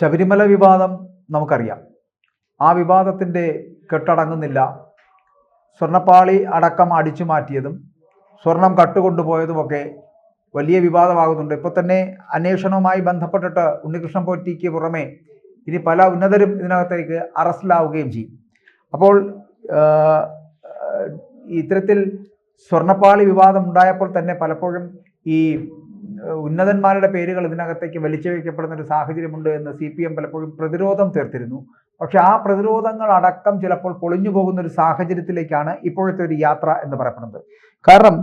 ശബരിമല വിവാദം നമുക്കറിയാം. ആ വിവാദത്തിന്റെ കെട്ടടങ്ങുന്നില്ല. സ്വർണപ്പാളി അടക്കം അടിച്ചു മാറ്റിയതും സ്വർണം കട്ടുകൊണ്ടുപോയതുമൊക്കെ വലിയ വിവാദമാകുന്നുണ്ട്. ഇപ്പോൾ തന്നെ അന്വേഷണവുമായി ബന്ധപ്പെട്ടിട്ട് ഉണ്ണികൃഷ്ണൻ പോറ്റിക്ക് പുറമെ ഇനി പല ഉന്നതരും ഇതിനകത്തേക്ക് അറസ്റ്റിലാവുകയും ചെയ്യും. അപ്പോൾ ഇത്തരത്തിൽ സ്വർണപ്പാളി വിവാദം ഉണ്ടായപ്പോൾ തന്നെ പലപ്പോഴും ഈ ഉന്നതന്മാരുടെ പേരുകൾ ഇതിനകത്തേക്ക് വലിച്ചഴിക്കപ്പെടുന്ന ഒരു സാഹചര്യമുണ്ട് എന്ന് സി പി എം പലപ്പോഴും പ്രതിരോധം തീർത്തിരുന്നു. പക്ഷെ ആ പ്രതിരോധങ്ങൾ അടക്കം ചിലപ്പോൾ പൊളിഞ്ഞു പോകുന്ന ഒരു സാഹചര്യത്തിലേക്കാണ് ഇപ്പോഴത്തെ ഒരു യാത്ര എന്ന് പറയപ്പെടുന്നത്. കാരണം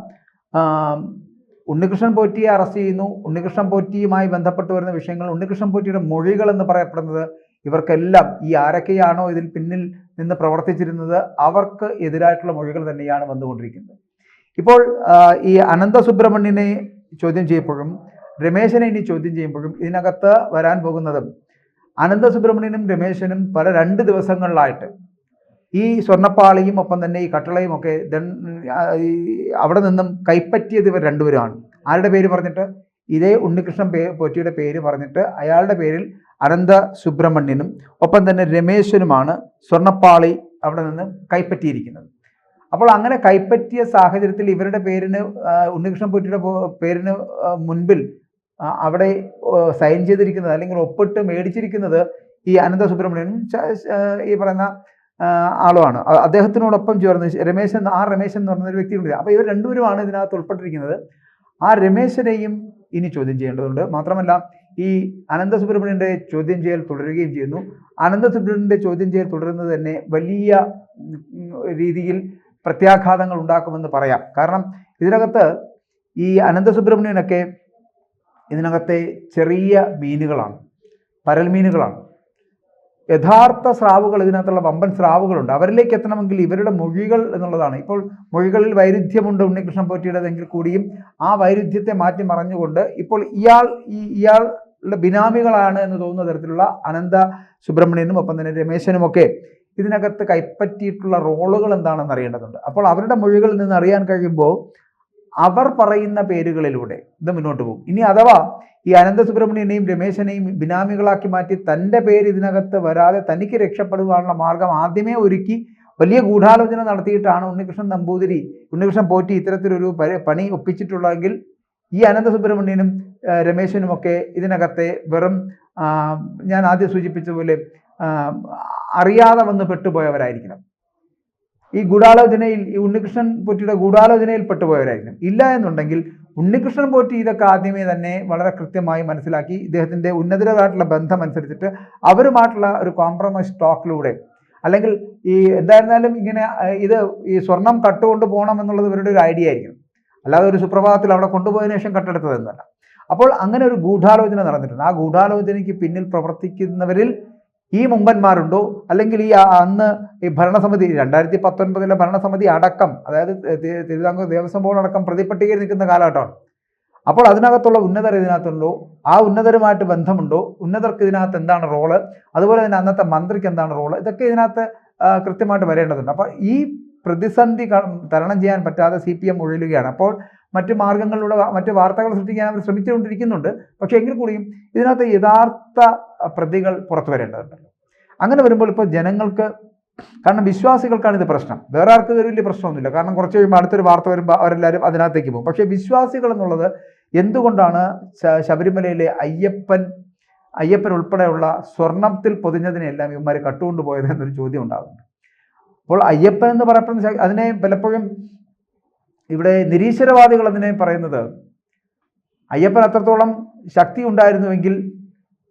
ഉണ്ണികൃഷ്ണൻ പോറ്റിയെ അറസ്റ്റ് ചെയ്യുന്നു. ഉണ്ണികൃഷ്ണൻ പോറ്റിയുമായി ബന്ധപ്പെട്ട് വരുന്ന വിഷയങ്ങൾ ഉണ്ണികൃഷ്ണൻ പോറ്റിയുടെ മൊഴികൾ എന്ന് പറയപ്പെടുന്നത് ഇവർക്കെല്ലാം ഈ ആരൊക്കെയാണോ ഇതിൽ പിന്നിൽ നിന്ന് പ്രവർത്തിച്ചിരുന്നത് അവർക്ക് എതിരായിട്ടുള്ള മൊഴികൾ തന്നെയാണ് വന്നുകൊണ്ടിരിക്കുന്നത്. ഇപ്പോൾ ഈ അനന്ത സുബ്രഹ്മണ്യനെ ചോദ്യം ചെയ്യപ്പോഴും രമേശനെ ഇനി ചോദ്യം ചെയ്യുമ്പോഴും ഇതിനകത്ത് വരാൻ പോകുന്നതും അനന്തസുബ്രഹ്മണ്യനും രമേശനും പല രണ്ട് ദിവസങ്ങളിലായിട്ട് ഈ സ്വർണപ്പാളിയും ഒപ്പം തന്നെ ഈ കട്ടളയും ഒക്കെ അവിടെ നിന്നും കൈപ്പറ്റിയത് ഇവർ രണ്ടുപേരുമാണ്. ആരുടെ പേര് പറഞ്ഞിട്ട്? ഇതേ ഉണ്ണികൃഷ്ണൻ പേ പോറ്റിയുടെ പേര് പറഞ്ഞിട്ട് അയാളുടെ പേരിൽ അനന്ത സുബ്രഹ്മണ്യനും ഒപ്പം തന്നെ രമേശനുമാണ് സ്വർണപ്പാളി അവിടെ നിന്ന് കൈപ്പറ്റിയിരിക്കുന്നത്. അപ്പോൾ അങ്ങനെ കൈപ്പറ്റിയ സാഹചര്യത്തിൽ ഇവരുടെ പേരിന് ഉണ്ണികൃഷ്ണൻ പോറ്റിയുടെ പേരിന് മുൻപിൽ അവിടെ സൈൻ ചെയ്തിരിക്കുന്നത് അല്ലെങ്കിൽ ഒപ്പിട്ട് മേടിച്ചിരിക്കുന്നത് ഈ അനന്ത സുബ്രഹ്മണ്യനും ഈ പറയുന്ന ആളുമാണ്. അദ്ദേഹത്തിനോടൊപ്പം ചേർന്ന് രമേശൻ ആ രമേശൻ എന്ന് ഒരു വ്യക്തിയുണ്ട്. അപ്പോൾ ഇവർ രണ്ടുപേരുമാണ് ഇതിനകത്ത് ഉൾപ്പെട്ടിരിക്കുന്നത്. ആ രമേശനെയും ഇനി ചോദ്യം ചെയ്യേണ്ടതുണ്ട്. മാത്രമല്ല ഈ അനന്ത സുബ്രഹ്മണ്യന്റെ ചോദ്യം ചെയ്യൽ തുടരുകയും ചെയ്യുന്നു. അനന്ത സുബ്രഹ്മണ്യന്റെ ചോദ്യം ചെയ്യൽ തുടരുന്നത് തന്നെ വലിയ രീതിയിൽ പ്രത്യാഘാതങ്ങൾ ഉണ്ടാക്കുമെന്ന് പറയാം. കാരണം ഇതിനകത്ത് ഈ അനന്തസുബ്രഹ്മണ്യനൊക്കെ ഇതിനകത്തെ ചെറിയ മീനുകളാണ്. പരൽ മീനുകളാണ്. യഥാർത്ഥ സ്രാവുകൾ ഇതിനകത്തുള്ള വമ്പൻ സ്രാവുകളുണ്ട്. അവരിലേക്ക് എത്തണമെങ്കിൽ ഇവരുടെ മൊഴികൾ എന്നുള്ളതാണ്. ഇപ്പോൾ മൊഴികളിൽ വൈരുദ്ധ്യമുണ്ട് ഉണ്ണികൃഷ്ണൻ പോറ്റിയുടേതെങ്കിൽ കൂടിയും ആ വൈരുദ്ധ്യത്തെ മാറ്റി മറഞ്ഞുകൊണ്ട് ഇപ്പോൾ ഇയാൾ ഈ ഇയാളുടെ ബിനാമികളാണ് എന്ന് തോന്നുന്ന തരത്തിലുള്ള അനന്ത സുബ്രഹ്മണ്യനും ഒപ്പം തന്നെ രമേശനുമൊക്കെ ഇതിനകത്ത് കൈപ്പറ്റിയിട്ടുള്ള റോളുകൾ എന്താണെന്ന് അറിയേണ്ടതുണ്ട്. അപ്പോൾ അവരുടെ മൊഴികളിൽ നിന്ന് അറിയാൻ കഴിയുമ്പോൾ അവർ പറയുന്ന പേരുകളിലൂടെ ഇത് മുന്നോട്ട് പോകും. ഇനി അഥവാ ഈ അനന്തസുബ്രഹ്മണ്യനെയും രമേശനെയും ബിനാമികളാക്കി മാറ്റി തന്റെ പേര് ഇതിനകത്ത് വരാതെ തനിക്ക് രക്ഷപ്പെടുവാനുള്ള മാർഗം ആദ്യമേ ഒരുക്കി വലിയ ഗൂഢാലോചന നടത്തിയിട്ടാണ് ഉണ്ണികൃഷ്ണൻ നമ്പൂതിരി ഉണ്ണികൃഷ്ണൻ പോറ്റി ഇത്തരത്തിലൊരു പണി ഒപ്പിച്ചിട്ടുള്ളതെങ്കിൽ ഈ അനന്ത സുബ്രഹ്മണ്യനും ആ, രമേശനുമൊക്കെ ഇതിനകത്തെ വെറും ഞാൻ ആദ്യം സൂചിപ്പിച്ചതുപോലെ അറിയാതെ വന്ന് പെട്ടുപോയവരായിരിക്കണം. ഈ ഗൂഢാലോചനയിൽ ഈ ഉണ്ണികൃഷ്ണൻ പോറ്റിയുടെ ഗൂഢാലോചനയിൽ പെട്ടുപോയവരായിരിക്കും ഇല്ല എന്നുണ്ടെങ്കിൽ ഉണ്ണികൃഷ്ണൻ പോറ്റി ഇതൊക്കെ ആദ്യമേ തന്നെ വളരെ കൃത്യമായി മനസ്സിലാക്കി ഇദ്ദേഹത്തിന്റെ ഉന്നതരായിട്ടുള്ള ബന്ധം അനുസരിച്ചിട്ട് അവരുമായിട്ടുള്ള ഒരു കോംപ്രമൈസ് ടോക്കിലൂടെ അല്ലെങ്കിൽ ഈ എന്തായിരുന്നാലും ഇങ്ങനെ ഇത് ഈ സ്വർണം കട്ടുകൊണ്ട് പോകണം എന്നുള്ളത് ഇവരുടെ ഒരു ഐഡിയ ആയിരിക്കും അല്ലാതെ ഒരു സുപ്രഭാതത്തിൽ അവിടെ കൊണ്ടുപോയതിനു ശേഷം കട്ടെടുത്തതെന്നല്ല അപ്പോൾ അങ്ങനെ ഒരു ഗൂഢാലോചന നടന്നിട്ടുണ്ട്. ആ ഗൂഢാലോചനയ്ക്ക് പിന്നിൽ പ്രവർത്തിക്കുന്നവരിൽ ഈ മുമ്പന്മാരുണ്ടോ? അല്ലെങ്കിൽ ഈ അന്ന് ഈ ഭരണസമിതി രണ്ടായിരത്തി പത്തൊൻപതിലെ ഭരണസമിതി അടക്കം അതായത് തിരുവിതാംകൂർ ദേവസ്വം ബോർഡ് അടക്കം പ്രതിപട്ടികയിൽ നിൽക്കുന്ന കാലഘട്ടമാണ്. അപ്പോൾ അതിനകത്തുള്ള ഉന്നതർ ഇതിനകത്തുണ്ടോ? ആ ഉന്നതരുമായിട്ട് ബന്ധമുണ്ടോ? ഉന്നതർക്ക് ഇതിനകത്ത് എന്താണ് റോൾ? അതുപോലെ തന്നെ അന്നത്തെ മന്ത്രിക്ക് എന്താണ് റോൾ? ഇതൊക്കെ ഇതിനകത്ത് കൃത്യമായിട്ട് വരേണ്ടതുണ്ട്. അപ്പോൾ ഈ പ്രതിസന്ധി തരണം ചെയ്യാൻ പറ്റാതെ സി പി എം ഉഴലുകയാണ് അപ്പോൾ മറ്റു മാർഗങ്ങളിലൂടെ മറ്റ് വാർത്തകൾ സൃഷ്ടിക്കാൻ അവർ ശ്രമിച്ചുകൊണ്ടിരിക്കുന്നുണ്ട്. പക്ഷേ എങ്കിൽ കൂടിയും ഇതിനകത്ത് യഥാർത്ഥ പ്രതികൾ പുറത്തു വരേണ്ടതുണ്ടല്ലോ. അങ്ങനെ വരുമ്പോൾ ഇപ്പോൾ ജനങ്ങൾക്ക് കാരണം വിശ്വാസികൾക്കാണ് ഇത് പ്രശ്നം. വേറെ ആർക്കും ഇതൊരു വലിയ പ്രശ്നമൊന്നുമില്ല. കാരണം കുറച്ച് കഴിയുമ്പോൾ അടുത്തൊരു വാർത്ത വരുമ്പോൾ അവരെല്ലാവരും അതിനകത്തേക്ക് പോകും. പക്ഷേ വിശ്വാസികൾ എന്നുള്ളത് എന്തുകൊണ്ടാണ് ശബരിമലയിലെ അയ്യപ്പൻ അയ്യപ്പൻ ഉൾപ്പെടെയുള്ള സ്വർണത്തിൽ പൊതിഞ്ഞതിനെല്ലാം ഇവന്മാർ കട്ടുകൊണ്ടുപോയത് എന്നൊരു ചോദ്യം ഉണ്ടാകുന്നുണ്ട്. അപ്പോൾ അയ്യപ്പൻ എന്ന് പറയപ്പെടുന്ന അതിനെ പലപ്പോഴും ഇവിടെ നിരീശ്വരവാദികൾ അതിനെ പറയുന്നത് അയ്യപ്പൻ അത്രത്തോളം ശക്തി ഉണ്ടായിരുന്നുവെങ്കിൽ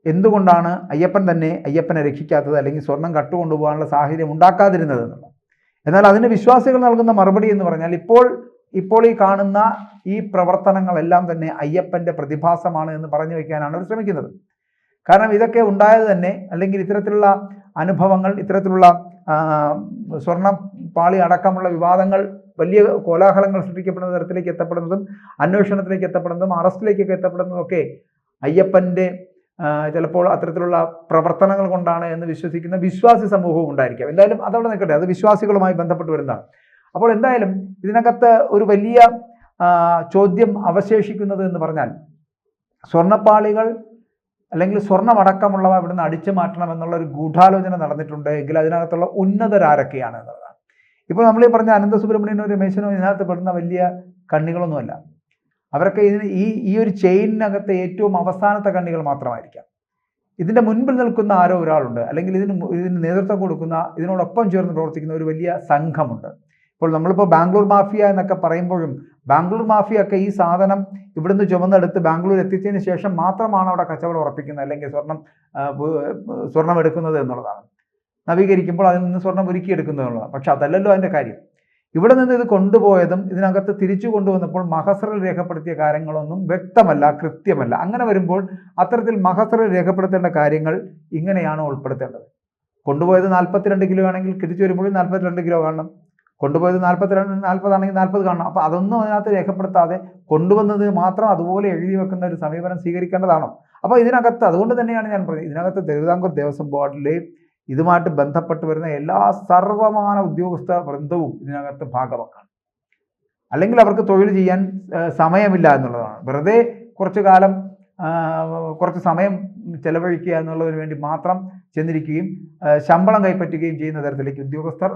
എന്തുകൊണ്ടാണ് അയ്യപ്പൻ തന്നെ അയ്യപ്പനെ രക്ഷിക്കാത്തത് അല്ലെങ്കിൽ സ്വർണം കട്ടുകൊണ്ടുപോകാനുള്ള സാഹചര്യം ഉണ്ടാക്കാതിരുന്നത്? എന്നാൽ അതിന് വിശ്വാസികൾ നൽകുന്ന മറുപടി എന്ന് പറഞ്ഞാൽ ഇപ്പോൾ ഇപ്പോൾ ഈ കാണുന്ന ഈ പ്രവർത്തനങ്ങളെല്ലാം തന്നെ അയ്യപ്പന്റെ പ്രതിഭാസമാണ് എന്ന് പറഞ്ഞു വയ്ക്കാനാണ് അവർ ശ്രമിക്കുന്നത്. കാരണം ഇതൊക്കെ ഉണ്ടായത് തന്നെ അല്ലെങ്കിൽ ഇത്തരത്തിലുള്ള അനുഭവങ്ങൾ ഇത്തരത്തിലുള്ള സ്വർണ പാളി അടക്കമുള്ള വിവാദങ്ങൾ വലിയ കോലാഹലങ്ങൾ സൃഷ്ടിക്കപ്പെടുന്ന തരത്തിലേക്ക് എത്തപ്പെടുന്നതും അന്വേഷണത്തിലേക്ക് എത്തപ്പെടുന്നതും അറസ്റ്റിലേക്കൊക്കെ എത്തപ്പെടുന്നതും ഒക്കെ അയ്യപ്പന്റെ ചിലപ്പോൾ അത്തരത്തിലുള്ള പ്രവർത്തനങ്ങൾ കൊണ്ടാണ് എന്ന് വിശ്വസിക്കുന്ന വിശ്വാസി സമൂഹവും ഉണ്ടായിരിക്കാം. എന്തായാലും അതവിടെ നിൽക്കട്ടെ. അത് വിശ്വാസികളുമായി ബന്ധപ്പെട്ട് വരുന്നതാണ്. അപ്പോൾ എന്തായാലും ഇതിനകത്ത് ഒരു വലിയ ചോദ്യം അവശേഷിക്കുന്നത് എന്ന് പറഞ്ഞാൽ സ്വർണപ്പാളികൾ അല്ലെങ്കിൽ സ്വർണമടക്കമുള്ളവ ഇവിടുന്ന് അടിച്ചു മാറ്റണം എന്നുള്ള ഒരു ഗൂഢാലോചന നടന്നിട്ടുണ്ട് എങ്കിൽ അതിനകത്തുള്ള ഉന്നതരാരൊക്കെയാണ് എന്നുള്ളതാണ്. ഇപ്പോൾ നമ്മൾ ഈ പറഞ്ഞ അനന്ത സുബ്രഹ്മണ്യനോ രമേശനോ ഇതിനകത്ത് പെടുന്ന വലിയ കണ്ണികളൊന്നുമല്ല. അവരൊക്കെ ഇതിന് ഈ ഈ ഒരു ചെയിനകത്തെ ഏറ്റവും അവസാനത്തെ കണ്ണികൾ മാത്രമായിരിക്കാം. ഇതിന്റെ മുൻപിൽ നിൽക്കുന്ന ആരോ ഒരാളുണ്ട്. അല്ലെങ്കിൽ ഇതിന് ഇതിന് നേതൃത്വം കൊടുക്കുന്ന ഇതിനോടൊപ്പം ചേർന്ന് പ്രവർത്തിക്കുന്ന ഒരു വലിയ സംഘമുണ്ട്. ഇപ്പോൾ നമ്മളിപ്പോൾ ബാംഗ്ലൂർ മാഫിയ എന്നൊക്കെ പറയുമ്പോഴും ബാംഗ്ലൂർ മാഫിയ ഒക്കെ ഈ സാധനം ഇവിടുന്ന് ചുമന്നെടുത്ത് ബാംഗ്ലൂർ എത്തിച്ചതിന് ശേഷം മാത്രമാണ് അവിടെ കച്ചവടം ഉറപ്പിക്കുന്നത് അല്ലെങ്കിൽ സ്വർണം സ്വർണം എടുക്കുന്നത് എന്നുള്ളതാണ്. നവീകരിക്കുമ്പോൾ അതിൽ നിന്ന് സ്വർണം ഒരുക്കിയെടുക്കുന്നത് എന്നുള്ളതാണ്. പക്ഷെ അതല്ലല്ലോ അതിന്റെ കാര്യം. ഇവിടെ നിന്ന് ഇത് കൊണ്ടുപോയതും ഇതിനകത്ത് തിരിച്ചു കൊണ്ടുവന്നപ്പോൾ മഹസറിൽ രേഖപ്പെടുത്തിയ കാര്യങ്ങളൊന്നും വ്യക്തമല്ല കൃത്യമല്ല. അങ്ങനെ വരുമ്പോൾ അത്തരത്തിൽ മഹസറിൽ രേഖപ്പെടുത്തേണ്ട കാര്യങ്ങൾ ഇങ്ങനെയാണ് ഉൾപ്പെടുത്തേണ്ടത്. കൊണ്ടുപോയത് നാൽപ്പത്തിരണ്ട് കിലോ ആണെങ്കിൽ തിരിച്ചു വരുമ്പോഴും നാൽപ്പത്തിരണ്ട് കിലോ കാണണം. കൊണ്ടുപോയത് നാൽപ്പത്തിരണ്ട് നാൽപ്പതാണെങ്കിൽ നാൽപ്പത് കാണണം. അപ്പോൾ അതൊന്നും അതിനകത്ത് രേഖപ്പെടുത്താതെ കൊണ്ടുവന്നത് മാത്രം അതുപോലെ എഴുതി വെക്കുന്ന ഒരു സമീപനം സ്വീകരിക്കേണ്ടതാണോ? അപ്പോൾ ഇതിനകത്ത് അതുകൊണ്ട് തന്നെയാണ് ഞാൻ പറഞ്ഞത്. ഇതിനകത്ത് തിരുവിതാംകൂർ ദേവസ്വം ബോർഡിലെ ഇതുമായിട്ട് ബന്ധപ്പെട്ട് വരുന്ന എല്ലാ സർവമാന ഉദ്യോഗസ്ഥ വൃന്ദവും ഇതിനകത്ത് ഭാഗമാക്കാണ് അല്ലെങ്കിൽ അവർക്ക് തൊഴിൽ ചെയ്യാൻ സമയമില്ല എന്നുള്ളതാണ്. വെറുതെ കുറച്ചു കാലം കുറച്ച് സമയം ചെലവഴിക്കുക എന്നുള്ളതിന് വേണ്ടി മാത്രം ചെന്നിരിക്കുകയും ശമ്പളം കൈപ്പറ്റുകയും ചെയ്യുന്ന തരത്തിലേക്ക് ഉദ്യോഗസ്ഥർ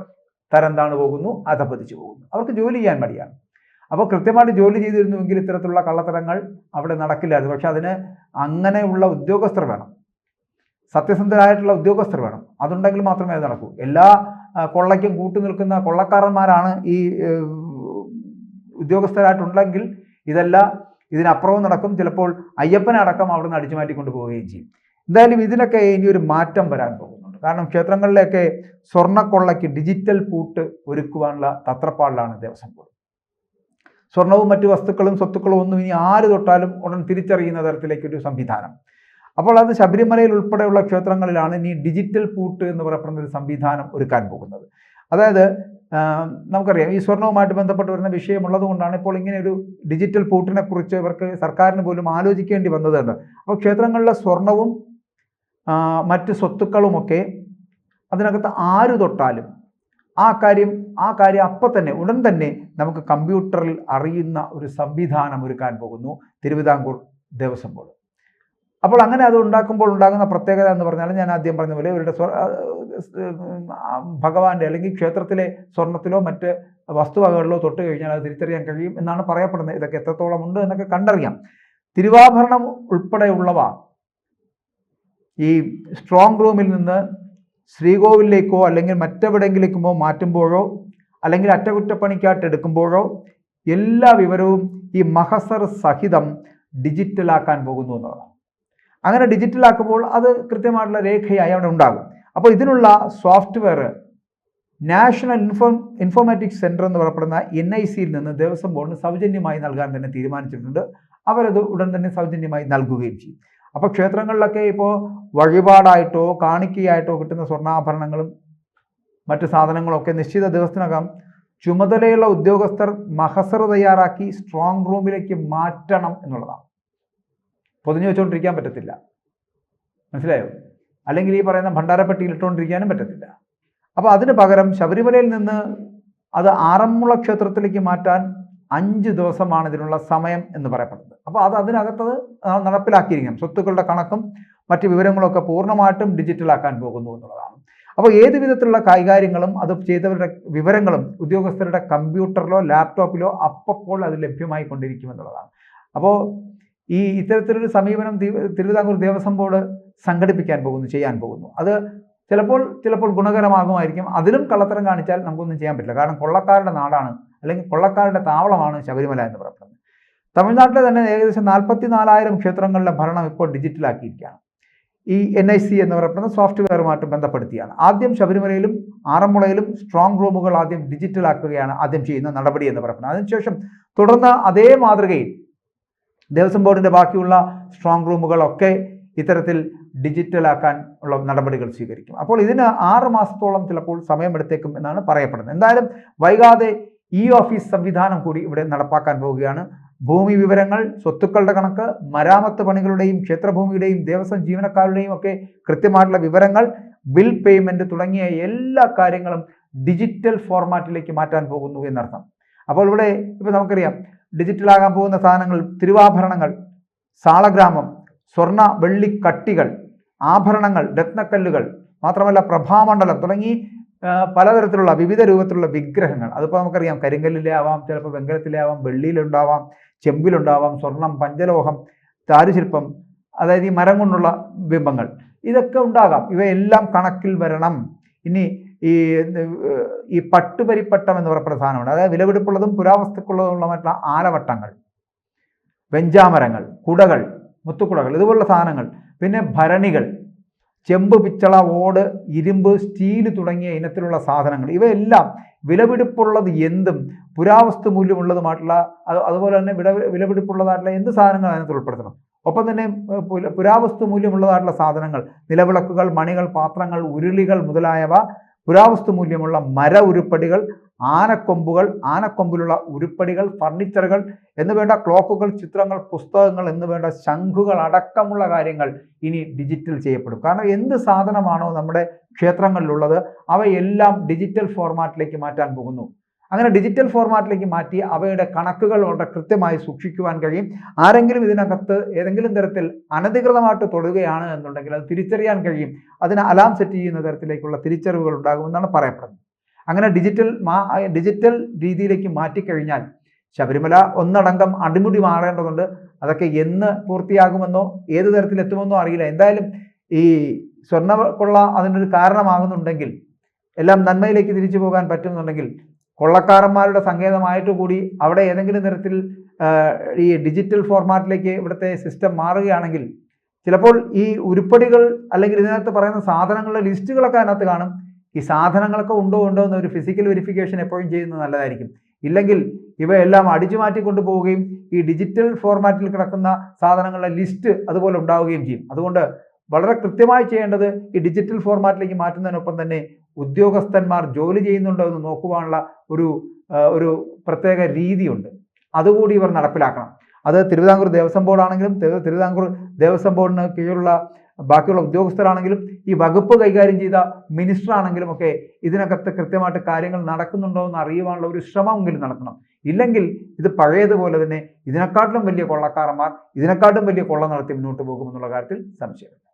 തരം താണു പോകുന്നു അധപതിച്ചു പോകുന്നു. അവർക്ക് ജോലി ചെയ്യാൻ മടിയാണ്. അപ്പോൾ കൃത്യമായിട്ട് ജോലി ചെയ്തിരുന്നുവെങ്കിൽ ഇത്തരത്തിലുള്ള കള്ളത്തരങ്ങൾ അവിടെ നടക്കില്ലായിരുന്നു പക്ഷെ അതിന് അങ്ങനെയുള്ള ഉദ്യോഗസ്ഥർ വേണം. സത്യസന്ധരായിട്ടുള്ള ഉദ്യോഗസ്ഥർ വേണം. അതുണ്ടെങ്കിൽ മാത്രമേ അത് നടക്കൂ. എല്ലാ കൊള്ളയ്ക്കും കൂട്ടു നിൽക്കുന്ന കൊള്ളക്കാരന്മാരാണ് ഈ ഉദ്യോഗസ്ഥരായിട്ടുണ്ടെങ്കിൽ ഇതല്ല ഇതിനപ്പുറവും നടക്കും. ചിലപ്പോൾ അയ്യപ്പനെ അടക്കം അവിടെ നിന്ന് അടിച്ചു മാറ്റി പോവുകയും ചെയ്യും. എന്തായാലും ഇതിനൊക്കെ ഇനി ഒരു മാറ്റം വരാൻ പോകുന്നുണ്ട്. കാരണം ക്ഷേത്രങ്ങളിലൊക്കെ സ്വർണക്കൊള്ളയ്ക്ക് ഡിജിറ്റൽ പൂട്ട് ഒരുക്കുവാനുള്ള തത്രപ്പാടിലാണ് ദേവസ്വം ബോർഡ്. സ്വർണവും മറ്റു വസ്തുക്കളും സ്വത്തുക്കളും ഒന്നും ഇനി ആര് തൊട്ടാലും ഉടൻ തിരിച്ചറിയുന്ന തരത്തിലേക്കൊരു സംവിധാനം. അപ്പോൾ അത് ശബരിമലയിൽ ഉൾപ്പെടെയുള്ള ക്ഷേത്രങ്ങളിലാണ് ഇനി ഡിജിറ്റൽ പൂട്ട് എന്ന് പറയപ്പെടുന്ന ഒരു സംവിധാനം ഒരുക്കാൻ പോകുന്നത്. അതായത് നമുക്കറിയാം ഈ സ്വർണവുമായിട്ട് ബന്ധപ്പെട്ട് വരുന്ന വിഷയമുള്ളത് കൊണ്ടാണ് ഇപ്പോൾ ഇങ്ങനെ ഒരു ഡിജിറ്റൽ പൂട്ടിനെ കുറിച്ച് ഇവർക്ക് സർക്കാരിന് പോലും ആലോചിക്കേണ്ടി വന്നതുണ്ട് അപ്പോൾ ക്ഷേത്രങ്ങളിലെ സ്വർണവും മറ്റ് സ്വത്തുക്കളുമൊക്കെ അതിനകത്ത് ആര് തൊട്ടാലും ആ കാര്യം ആ കാര്യം അപ്പം തന്നെ ഉടൻ തന്നെ നമുക്ക് കമ്പ്യൂട്ടറിൽ അറിയുന്ന ഒരു സംവിധാനം ഒരുക്കാൻ പോകുന്നു. തിരുവിതാംകൂർ ദേവസ്വം ബോർഡ്. അപ്പോൾ അങ്ങനെ അത് ഉണ്ടാക്കുമ്പോൾ ഉണ്ടാകുന്ന പ്രത്യേകത എന്ന് പറഞ്ഞാൽ ഞാൻ ആദ്യം പറഞ്ഞ പോലെ ഇവരുടെ ഭഗവാന്റെ അല്ലെങ്കിൽ ക്ഷേത്രത്തിലെ സ്വർണത്തിലോ മറ്റ് വസ്തുവകകളിലോ തൊട്ട് കഴിഞ്ഞാൽ അത് തിരിച്ചറിയാൻ കഴിയും എന്നാണ് പറയപ്പെടുന്നത്. ഇതൊക്കെ എത്രത്തോളം ഉണ്ട് എന്നൊക്കെ കണ്ടറിയാം. തിരുവാഭരണം ഉൾപ്പെടെയുള്ളവ ഈ സ്ട്രോങ് റൂമിൽ നിന്ന് ശ്രീകോവിലേക്കോ അല്ലെങ്കിൽ മറ്റെവിടെങ്കിലേക്കുമോ മാറ്റുമ്പോഴോ അല്ലെങ്കിൽ അറ്റകുറ്റപ്പണിക്കായിട്ട് എടുക്കുമ്പോഴോ എല്ലാ വിവരവും ഈ മഹസർ സഹിതം ഡിജിറ്റലാക്കാൻ പോകുന്നു എന്നുള്ളതാണ്. അങ്ങനെ ഡിജിറ്റലാക്കുമ്പോൾ അത് കൃത്യമായിട്ടുള്ള രേഖയായി അവിടെ ഉണ്ടാകും. അപ്പോൾ ഇതിനുള്ള software national info informatics centre എന്ന് പറയപ്പെടുന്ന എൻ ഐ സിയിൽ നിന്ന് ദേവസ്വം ബോർഡിന് സൗജന്യമായി നൽകാൻ തന്നെ തീരുമാനിച്ചിട്ടുണ്ട്. അവരത് ഉടൻ തന്നെ സൗജന്യമായി നൽകുകയും ചെയ്യും. അപ്പോൾ ക്ഷേത്രങ്ങളിലൊക്കെ ഇപ്പോൾ വഴിപാടായിട്ടോ കാണിക്കയായിട്ടോ കിട്ടുന്ന സ്വർണാഭരണങ്ങളും മറ്റു സാധനങ്ങളൊക്കെ നിശ്ചിത ദിവസത്തിനകം ചുമതലയുള്ള ഉദ്യോഗസ്ഥർ മഹസർ തയ്യാറാക്കി സ്ട്രോങ് റൂമിലേക്ക് മാറ്റണം എന്നുള്ളതാണ്. പൊതിഞ്ഞു വെച്ചുകൊണ്ടിരിക്കാൻ പറ്റത്തില്ല. മനസ്സിലായോ? അല്ലെങ്കിൽ ഈ പറയുന്ന ഭണ്ഡാരപ്പെട്ടിയിൽ ഇട്ടുകൊണ്ടിരിക്കാനും പറ്റത്തില്ല. അപ്പോൾ അതിന് പകരം ശബരിമലയിൽ നിന്ന് അത് ആറന്മുള ക്ഷേത്രത്തിലേക്ക് മാറ്റാൻ അഞ്ച് ദിവസമാണ് ഇതിനുള്ള സമയം എന്ന് പറയപ്പെടുന്നത്. അപ്പോൾ അത് അതിനകത്തത് നടപ്പിലാക്കിയിരിക്കണം. സ്വത്തുക്കളുടെ കണക്കും മറ്റ് വിവരങ്ങളൊക്കെ പൂർണമായിട്ടും ഡിജിറ്റലാക്കാൻ പോകുന്നു എന്നുള്ളതാണ്. അപ്പോൾ ഏത് വിധത്തിലുള്ള കൈകാര്യങ്ങളും അത് ചെയ്തവരുടെ വിവരങ്ങളും ഉദ്യോഗസ്ഥരുടെ കമ്പ്യൂട്ടറിലോ ലാപ്ടോപ്പിലോ അപ്പോൾ അത് ലഭ്യമായി കൊണ്ടിരിക്കും എന്നുള്ളതാണ്. അപ്പോൾ ഈ ഇത്തരത്തിലൊരു സമീപനം തിരുവിതാംകൂർ ദേവസ്വം ബോർഡ് സംഘടിപ്പിക്കാൻ പോകുന്നു ചെയ്യാൻ പോകുന്നു. അത് ചിലപ്പോൾ ചിലപ്പോൾ ഗുണകരമാകുമായിരിക്കും. അതിലും കള്ളത്തരം കാണിച്ചാൽ നമുക്കൊന്നും ചെയ്യാൻ പറ്റില്ല. കാരണം കൊള്ളക്കാരുടെ നാടാണ് അല്ലെങ്കിൽ കൊള്ളക്കാരുടെ താവളമാണ് ശബരിമല എന്ന് പറയുന്നത്. തമിഴ്നാട്ടിലെ തന്നെ ഏകദേശം നാൽപ്പത്തി നാലായിരം ക്ഷേത്രങ്ങളിലെ ഭരണം ഇപ്പോൾ ഡിജിറ്റലാക്കിയിരിക്കുകയാണ്. ഈ എൻ ഐ സി എന്ന് പറയുന്നത് സോഫ്റ്റ്വെയറുമായിട്ട് ബന്ധപ്പെടുത്തിയാണ്. ആദ്യം ശബരിമലയിലും ആറന്മുളയിലും സ്ട്രോങ് റൂമുകൾ ആദ്യം ഡിജിറ്റലാക്കുകയാണ് ആദ്യം ചെയ്യുന്ന നടപടി എന്ന് പറയുന്നത്. അതിനുശേഷം തുടർന്ന് അതേ മാതൃകയിൽ ദേവസ്വം ബോർഡിന്റെ ബാക്കിയുള്ള സ്ട്രോങ് റൂമുകളൊക്കെ ഇത്തരത്തിൽ ഡിജിറ്റലാക്കാൻ ഉള്ള നടപടികൾ സ്വീകരിക്കും. അപ്പോൾ ഇതിന് ആറ് മാസത്തോളം ചിലപ്പോൾ സമയമെടുത്തേക്കും എന്നാണ് പറയപ്പെടുന്നത്. എന്തായാലും വൈകാതെ ഇ ഓഫീസ് സംവിധാനം കൂടി ഇവിടെ നടപ്പാക്കാൻ പോവുകയാണ്. ഭൂമി വിവരങ്ങൾ സ്വത്തുക്കളുടെ കണക്ക് മരാമത്ത് പണികളുടെയും ക്ഷേത്രഭൂമിയുടെയും ദേവസ്വം ജീവനക്കാരുടെയും ഒക്കെ കൃത്യമായിട്ടുള്ള വിവരങ്ങൾ ബിൽ പേയ്മെന്റ് തുടങ്ങിയ എല്ലാ കാര്യങ്ങളും ഡിജിറ്റൽ ഫോർമാറ്റിലേക്ക് മാറ്റാൻ പോകുന്നു എന്നർത്ഥം. അപ്പോൾ ഇവിടെ ഇപ്പോൾ നമുക്കറിയാം ഡിജിറ്റലാകാൻ പോകുന്ന സാധനങ്ങൾ തിരുവാഭരണങ്ങൾ സാളഗ്രാമം സ്വർണ വെള്ളി കട്ടികൾ ആഭരണങ്ങൾ രത്നക്കല്ലുകൾ മാത്രമല്ല പ്രഭാമണ്ഡലം തുടങ്ങി പലതരത്തിലുള്ള വിവിധ രൂപത്തിലുള്ള വിഗ്രഹങ്ങൾ. അതിപ്പോൾ നമുക്കറിയാം കരിങ്കല്ലിലെ ആവാം ചിലപ്പോൾ വെങ്കലത്തിലെ ആവാം വെള്ളിയിലുണ്ടാവാം ചെമ്പിലുണ്ടാവാം സ്വർണം പഞ്ചലോഹം ചാരുശില്പം അതായത് ഈ മരം കൊണ്ടുള്ള ബിംബങ്ങൾ. ഇതൊക്കെ ഉണ്ടാകാം. ഇവയെല്ലാം കണക്കിൽ വരണം. ഇനി ഈ ഈ പട്ടുപരിപ്പട്ടം എന്ന് പറയുന്ന പ്രധാനമാണ് അതായത് വിലപിടിപ്പുള്ളതും പുരാവസ്തുക്കളുള്ളതുമായിട്ടുള്ള ആലവട്ടങ്ങൾ വെഞ്ചാമരങ്ങൾ കുടകൾ മുത്തുക്കുടകൾ ഇതുപോലുള്ള സാധനങ്ങൾ. പിന്നെ ഭരണികൾ ചെമ്പ് പിച്ചള ഓട് ഇരുമ്പ് സ്റ്റീൽ തുടങ്ങിയ ഇനത്തിലുള്ള സാധനങ്ങൾ. ഇവയെല്ലാം വിലപിടിപ്പുള്ളത് എന്തും പുരാവസ്തു മൂല്യമുള്ളതുമായിട്ടുള്ള അത് അതുപോലെ തന്നെ വില വിലപിടിപ്പുള്ളതായിട്ടുള്ള എന്ത് സാധനങ്ങൾ അതിനകത്ത് ഉൾപ്പെടുത്തണം? ഒപ്പം തന്നെ പുരാവസ്തു മൂല്യമുള്ളതായിട്ടുള്ള സാധനങ്ങൾ നിലവിളക്കുകൾ മണികൾ പാത്രങ്ങൾ ഉരുളികൾ മുതലായവ പുരാവസ്തു മൂല്യമുള്ള മര ഉരുപ്പടികൾ ആനക്കൊമ്പുകൾ ആനക്കൊമ്പിലുള്ള ഉരുപ്പടികൾ ഫർണിച്ചറുകൾ എന്ന് വേണ്ട ക്ലോക്കുകൾ ചിത്രങ്ങൾ പുസ്തകങ്ങൾ എന്ന് വേണ്ട ശംഖുകൾ അടക്കമുള്ള കാര്യങ്ങൾ ഇനി ഡിജിറ്റൽ ചെയ്യപ്പെടും. കാരണം എന്ത് സാധനമാണോ നമ്മുടെ ക്ഷേത്രങ്ങളിലുള്ളത് അവയെല്ലാം ഡിജിറ്റൽ ഫോർമാറ്റിലേക്ക് മാറ്റാൻ പോകുന്നു. അങ്ങനെ ഡിജിറ്റൽ ഫോർമാറ്റിലേക്ക് മാറ്റി അവയുടെ കണക്കുകൾ വളരെ കൃത്യമായി സൂക്ഷിക്കുവാൻ കഴിയും. ആരെങ്കിലും ഇതിനകത്ത് ഏതെങ്കിലും തരത്തിൽ അനധികൃതമായിട്ട് തൊടുകയാണ് എന്നുണ്ടെങ്കിൽ അത് തിരിച്ചറിയാൻ കഴിയും. അതിന് അലാം സെറ്റ് ചെയ്യുന്ന തരത്തിലേക്കുള്ള തിരിച്ചറിവുകൾ ഉണ്ടാകുമെന്നാണ് പറയപ്പെടുന്നത്. അങ്ങനെ ഡിജിറ്റൽ ഡിജിറ്റൽ രീതിയിലേക്ക് മാറ്റിക്കഴിഞ്ഞാൽ ശബരിമല ഒന്നടങ്കം അടിമുടി മാറേണ്ടതുണ്ട്. അതൊക്കെ എന്ന് പൂർത്തിയാകുമെന്നോ ഏത് തരത്തിൽ എത്തുമെന്നോ അറിയില്ല. എന്തായാലും ഈ സ്വർണക്കൊള്ള അതിനൊരു കാരണമാകുന്നുണ്ടെങ്കിൽ എല്ലാം നന്മയിലേക്ക് തിരിച്ചു പോകാൻ പറ്റുന്നുണ്ടെങ്കിൽ കൊള്ളക്കാരന്മാരുടെ സങ്കേതമായിട്ട് കൂടി അവിടെ ഏതെങ്കിലും തരത്തിൽ ഈ ഡിജിറ്റൽ ഫോർമാറ്റിലേക്ക് ഇവിടുത്തെ സിസ്റ്റം മാറുകയാണെങ്കിൽ ചിലപ്പോൾ ഈ ഉരുപ്പടികൾ അല്ലെങ്കിൽ ഇതിനകത്ത് പറയുന്ന സാധനങ്ങളുടെ ലിസ്റ്റുകളൊക്കെ അതിനകത്ത് കാണും. ഈ സാധനങ്ങളൊക്കെ ഉണ്ടോ ഉണ്ടോ എന്ന് ഒരു ഫിസിക്കൽ വെരിഫിക്കേഷൻ എപ്പോഴും ചെയ്യുന്നത് നല്ലതായിരിക്കും. ഇല്ലെങ്കിൽ ഇവയെല്ലാം അടിച്ചു മാറ്റി കൊണ്ടുപോവുകയും ഈ ഡിജിറ്റൽ ഫോർമാറ്റിൽ കിടക്കുന്ന സാധനങ്ങളുടെ ലിസ്റ്റ് അതുപോലെ ഉണ്ടാവുകയും ചെയ്യും. അതുകൊണ്ട് വളരെ കൃത്യമായി ചെയ്യേണ്ടത് ഈ ഡിജിറ്റൽ ഫോർമാറ്റിലേക്ക് മാറ്റുന്നതിനൊപ്പം തന്നെ ഉദ്യോഗസ്ഥന്മാർ ജോലി ചെയ്യുന്നുണ്ടോ എന്ന് നോക്കുവാനുള്ള ഒരു ഒരു പ്രത്യേക രീതിയുണ്ട്. അതുകൂടി ഇവർ നടപ്പിലാക്കണം. അത് തിരുവിതാംകൂർ ദേവസ്വം ബോർഡാണെങ്കിലും തിരു- തിരുവിതാംകൂർ ദേവസ്വം ബോർഡിന് കീഴിലുള്ള ബാക്കിയുള്ള ഉദ്യോഗസ്ഥരാണെങ്കിലും ഈ വകുപ്പ് കൈകാര്യം ചെയ്ത മിനിസ്റ്റർ ആണെങ്കിലും ഒക്കെ ഇതിനകത്ത് കൃത്യമായിട്ട് കാര്യങ്ങൾ നടക്കുന്നുണ്ടോ എന്ന് അറിയുവാനുള്ള ഒരു ശ്രമമെങ്കിലും നടത്തണം. ഇല്ലെങ്കിൽ ഇത് പഴയതുപോലെ തന്നെ ഇതിനെക്കാട്ടിലും വലിയ കൊള്ളക്കാരന്മാർ ഇതിനെക്കാട്ടും വലിയ കൊള്ള നടത്തി മുന്നോട്ട് പോകുമെന്നുള്ള കാര്യത്തിൽ സംശയമില്ല.